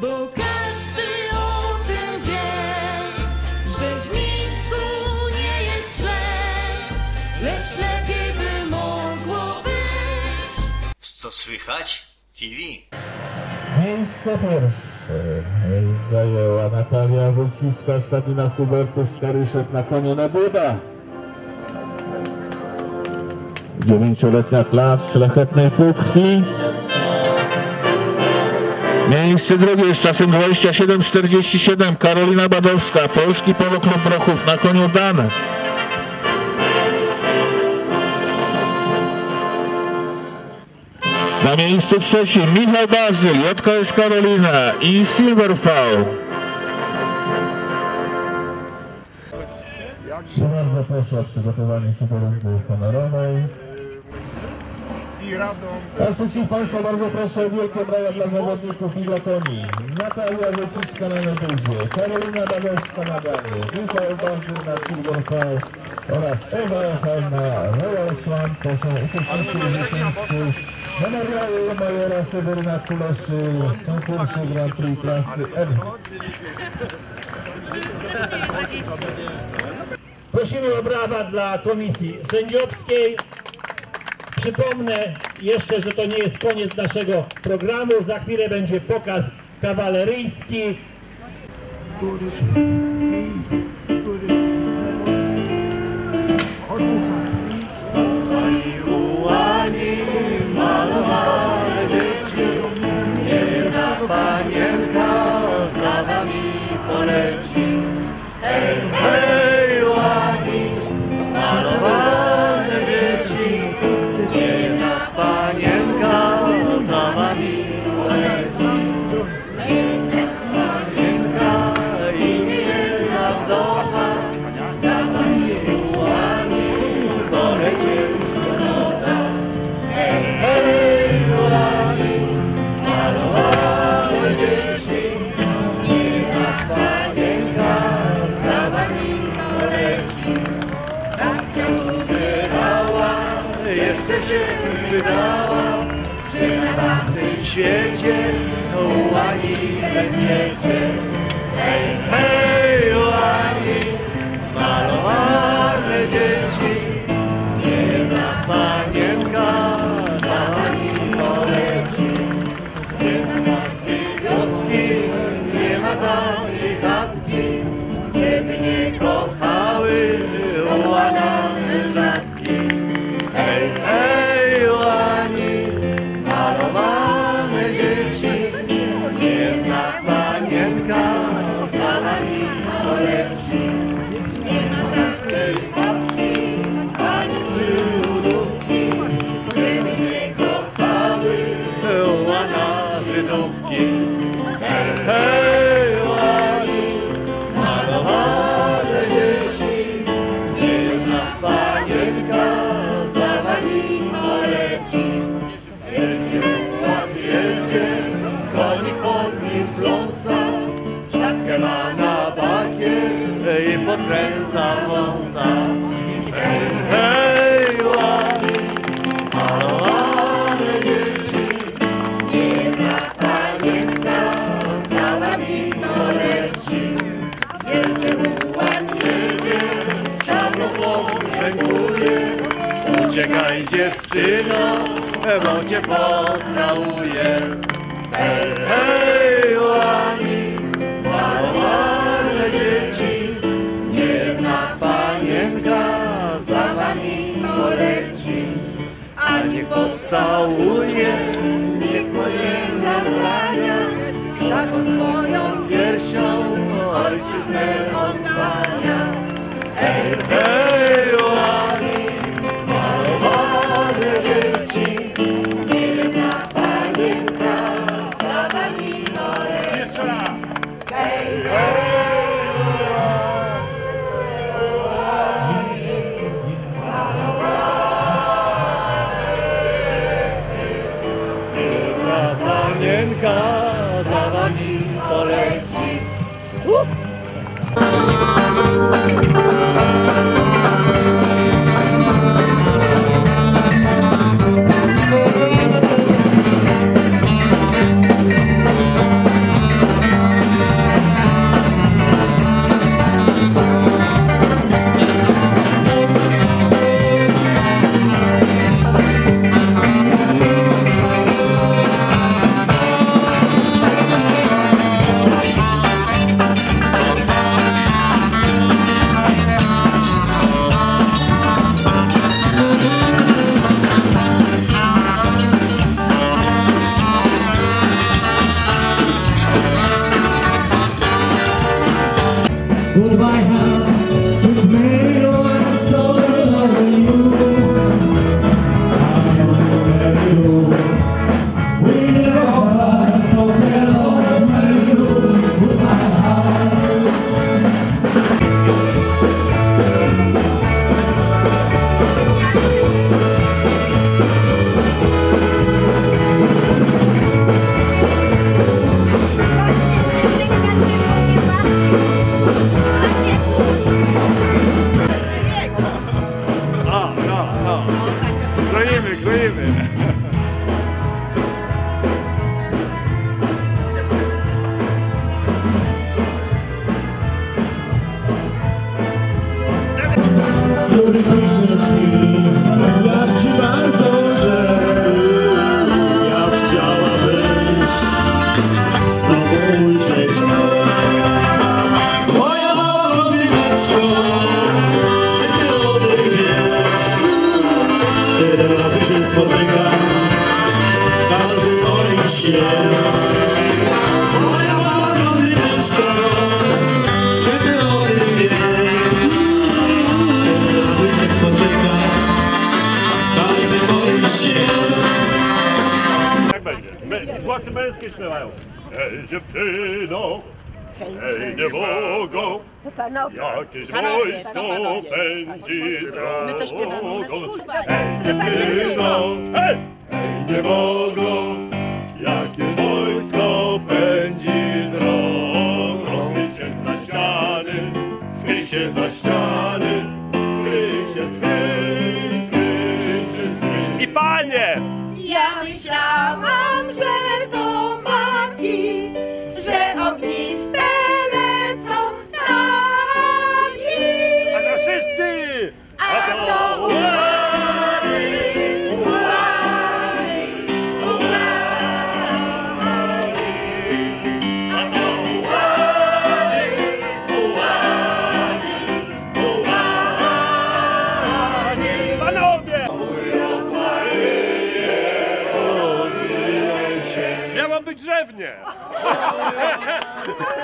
Bo każdy o tym wie, że w Mińsku nie jest źle, lecz lepiej by mogło być. Co słychać? TV. Miejsce pierwsze zajęła Natalia Wójcicka, Stadina Hubertus, Karyszek na koniu na Buda. Dziewięcioletnia klas szlachetnej półkrwi. Miejsce drugie z czasem 27,47 Karolina Badowska, Polski Polo Klub Brochów na koniu Dan. Na miejscu trzecim Michał Bazyl, JKS Karolina i Silverfall. Bardzo proszę o przygotowanie się do rundy honorowej. A wszystkich Państwa bardzo proszę o wielkie brawa dla zawodników i dla koni. Natalia Wojcicka na meduzie, Karolina Badowska na danie, Michał Bazyl na Silverfall oraz Ewa Echal na Royal. To są uczestnicy zwycięzcy memoriału Majora Seweryna Kuleszy konkursu Grand Prix klasy M. Prosimy o brawa dla komisji sędziowskiej. Przypomnę jeszcze, że to nie jest koniec naszego programu. Za chwilę będzie pokaz kawaleryjski. Łani będziecie. Uciekaj dziewczyno, bo cię pocałuję. Hej, hej, łani, malowane dzieci, jedna panienka za wami poleci. A niech pocałuje, niech mu się zabrania, wszaką swoją piersią ojczyznę osłania. Hej, Który głosy męskie śpiewają. Hej dziewczyno, hej niebogo, jakieś wojsko pędzi drogą. My to śpiewamy na swój. Hej dziewczyno, hej, hej niebogo, jakieś wojsko pędzi drogą. Skryj się za ściany, skryj się za ściany, skryj się, skryj, skryj się, skryj. I panie! Ja myślałam,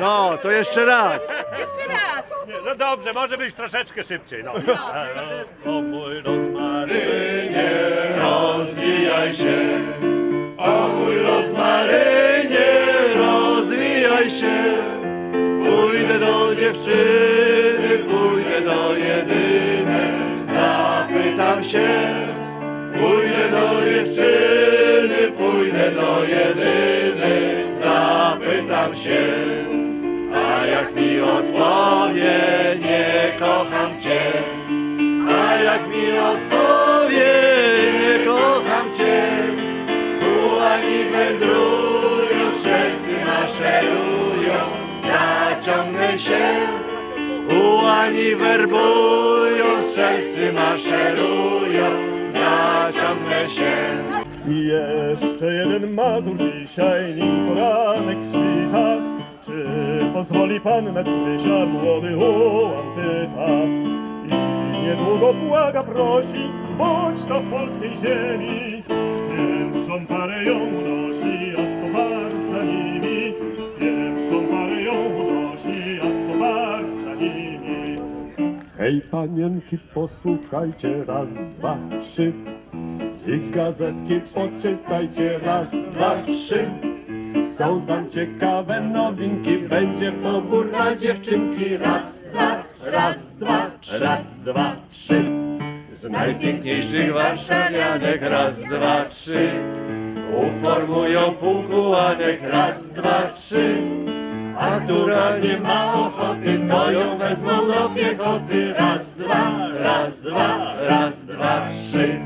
No, to jeszcze raz. Nie, No dobrze, może być troszeczkę szybciej. No. O mój rozmarynie, Rozwijaj się, o mój rozmarynie, rozwijaj się. Pójdę do dziewczyny, pójdę do jedynej, zapytam się. Pójdę do dziewczyny, pójdę do jedynej, zapytam się. Jak mi odpowie, nie kocham cię. A jak mi odpowie, nie kocham cię. Ułani wędrują, szercy maszerują, zaciągnę się. Ułani werbują, strzelcy maszerują, zaciągnę się. I jeszcze jeden mazur dzisiaj, nim poranek świta. Czy pozwoli pan na którysia młody ułan pyta? I niedługo błaga prosi, bądź to w polskiej ziemi. W pierwszą parę ją unosi, a sto par za nimi. W pierwszą parę ją unosi, a sto par za nimi. Hej panienki, posłuchajcie raz, dwa, trzy. I gazetki poczytajcie raz, dwa, trzy. Są tam ciekawe nowinki, będzie pobór na dziewczynki. Raz, dwa, raz, dwa, raz, dwa, trzy. Z najpiękniejszych warszawianek raz, dwa, trzy. Uformują półkułanek. Raz, dwa, trzy. A która nie ma ochoty, to ją wezmą do piechoty. Raz, dwa, raz, dwa, raz, dwa, trzy.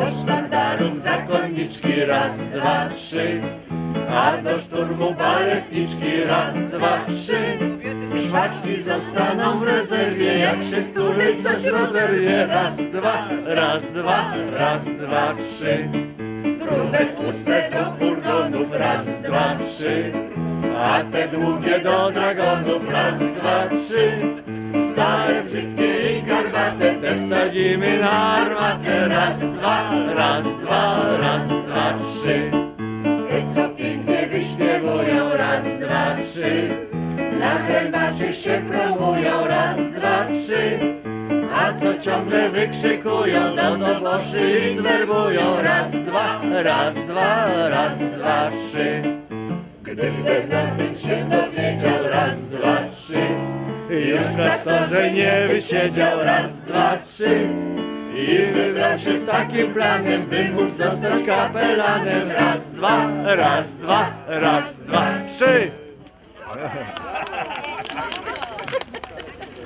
Do sztandarów zakonniczki raz, dwa, trzy A do szturmu baletniczki raz, dwa, trzy Szwaczki zostaną w rezerwie, jak się której coś rozerwie. Raz, dwa, raz, dwa, raz, dwa, trzy. Grube, tłuste do furgonów, raz, dwa, trzy. A te długie do dragonów, raz, dwa, trzy. Stare, brzydkie i garbate, te wsadzimy na armatę. Raz, dwa, raz, dwa, raz, dwa, trzy. Raz, dwa, trzy. Na trębaczy się promują raz, dwa, trzy. A co ciągle wykrzykują, do doboszy ich zwerbują raz, dwa, raz, dwa, raz, dwa, trzy. Gdy Bernardyn się dowiedział, raz, dwa, trzy. Już w klasztorze nie wysiedział, raz, dwa, trzy. I wybrał się z takim planem, by mógł zostać kapelanem. Raz, dwa, raz, dwa, raz, dwa, trzy.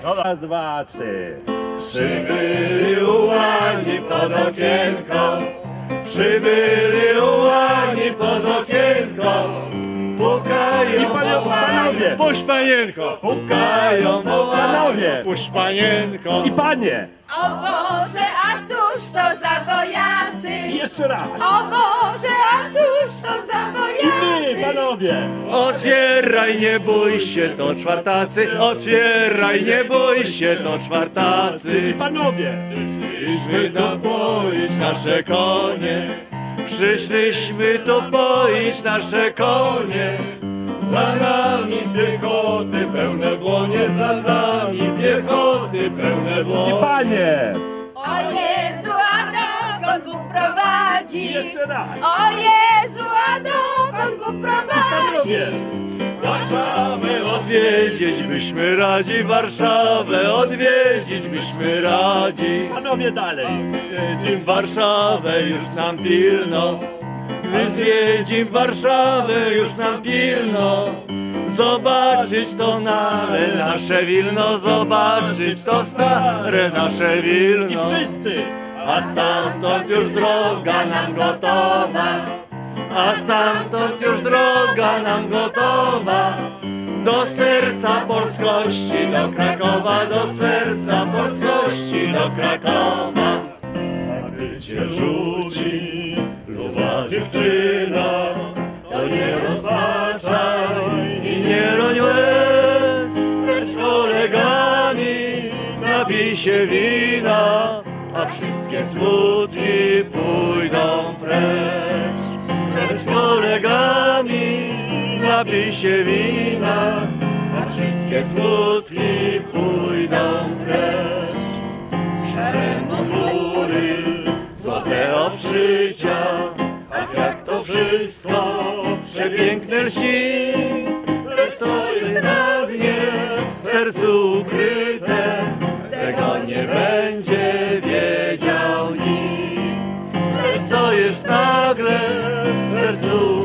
Raz, dwa, trzy. Przybyli ułani pod okienko, przybyli ułani pod okienko. Pukają I panie- panowie. Puść panienko! Pukają Panowie. Puść panienko! I panie! O Boże, a cóż to za wojacy? Jeszcze raz! O Boże, a cóż to za I wy, wojacy? panowie! Otwieraj, nie bój się, to czwartacy! Otwieraj, nie bój się, to czwartacy! I panowie! Przyszliśmy dopoić nasze konie, przyszliśmy dopoić nasze konie. Za nami piechoty pełne błonie, za nami piechoty pełne I błonie. panie! O Jezu, a dokąd Bóg prowadzi? Jeszcze raz! O Jezu, a dokąd Bóg prowadzi? Odwiedzić byśmy radzi, Warszawę odwiedzić byśmy radzi. Panowie dalej! Zwiedzim Warszawę już nam pilno, gdy zwiedzim Warszawę już nam pilno. Zobaczyć to stare nasze Wilno, zobaczyć to stare nasze I Wilno. wszyscy! A stamtąd już droga nam gotowa, a stamtąd już droga nam gotowa. Do serca polskości, do Krakowa, do serca polskości, do Krakowa. A gdy cię rzuci żółwa dziewczyna, to nie rozpaczaj i nie roń łez, lecz kolegami napij się wina, a wszystkie smutki pójdą precz. Lecz kolegami napij się wina, a wszystkie smutki pójdą precz. Szare mury, złote obszycia, ach jak to wszystko przepiękne lsi, lecz to jest na dnie w sercu ukryte, tego nie będzie wiedział nikt. Lecz co jest nagle w sercu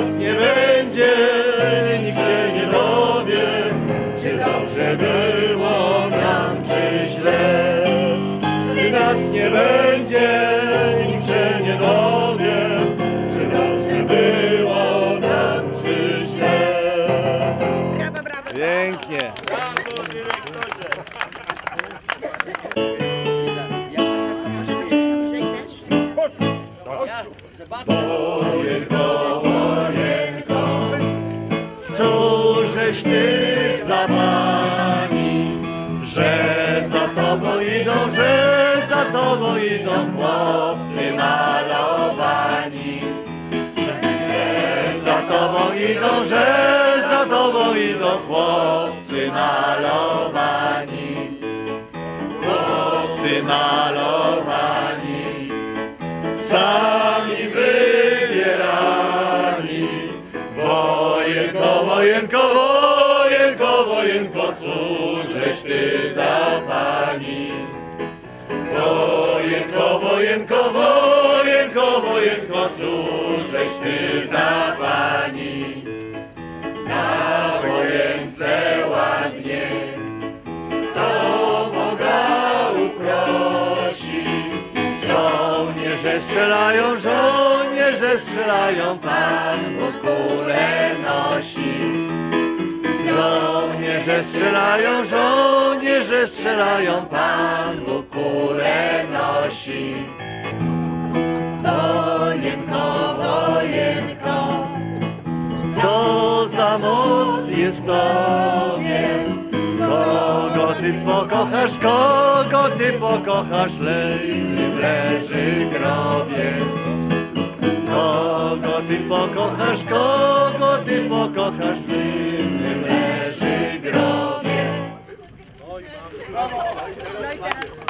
nas nie będzie, nikt się nie dowie, czy dobrze było nam, czy źle. Gdy nas nie będzie, idą chłopcy malowani. Że za tobą idą, że za tobą idą chłopcy malowani. Chłopcy malowani sami wybierali. Wojenko, wojenko, wojenko, wojenko, cóżeś ty za pani. Wojenko, wojenko, wojenko, cóżeś ty za pani. Na wojence ładnie, kto Boga uprosi, Żołnierze strzelają, żołnierze strzelają, Pan Bóg nosi. Żołnierze strzelają, żołnierze strzelają, Pan Bóg górę nosi. Wojenko, wojenko, co za moc jest tobie? Kogo ty pokochasz, kogo ty pokochasz, lejnym leży grobiec. Kogo ty pokochasz, kogo ty pokochasz, lejnym leży grobiec. Brawo! No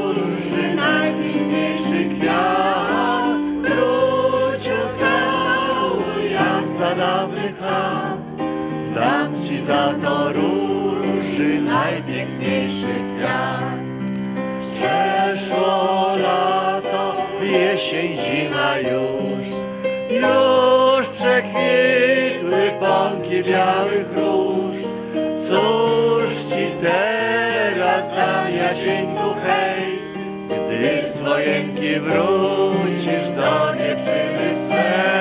za to róży najpiękniejszy kwiat. Przeszło lato, jesień, zima już, już przekwitły pąki białych róż. Cóż ci teraz dam, Jacinku, hej, gdy z wojenki wrócisz do dziewczyny swej.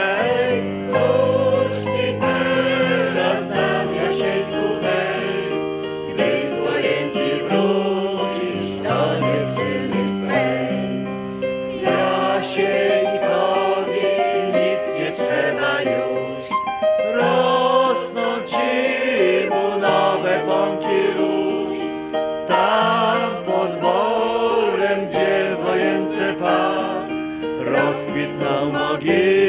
forgive.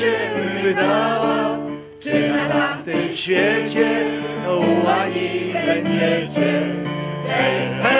się wydała, czy na tamtym świecie ułani będziecie. Hej, hej!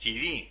Ciri.